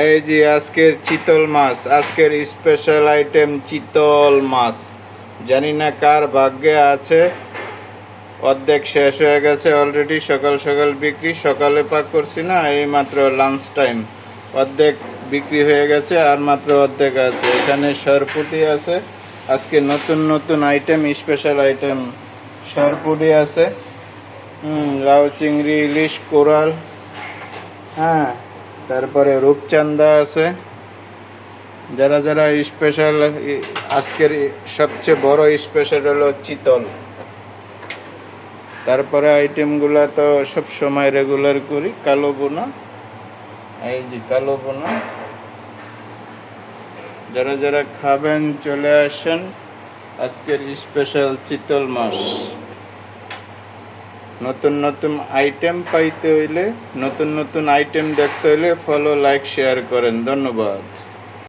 এই যে আজকের চিতল মাছ, আজকের স্পেশাল আইটেম চিতল মাছ। জানি না কার ভাগ্যে আছে। অর্ধেক শেষ হয়ে গেছে অলরেডি সকাল সকাল বিক্রি। সকালে পাক করছি না, এই মাত্র লাঞ্চ টাইম অর্ধেক বিক্রি হয়ে গেছে, আর মাত্র অর্ধেক আছে। এখানে সরপুটি আছে। আজকে নতুন নতুন আইটেম স্পেশাল আইটেম সরপুটি আছে। লাউ চিংড়ি, ইলিশ, কোরাল। হ্যাঁ। তারপরে রূপচান্দা আছে। যারা যারা স্পেশাল আজকের সবচেয়ে বড় স্পেশাল হলো চিতল। তারপরে আইটেমগুলো তো সব সময় রেগুলার করি, কালো বোনা। এই যে কালো বোনা। যারা যারা খাবেন, চলে আসেন আজকের স্পেশাল চিতল মাছ। নতুন নতুন আইটেম পাইতে হইলে, নতুন নতুন আইটেম দেখতে হইলে ফলো লাইক শেয়ার করেন। ধন্যবাদ।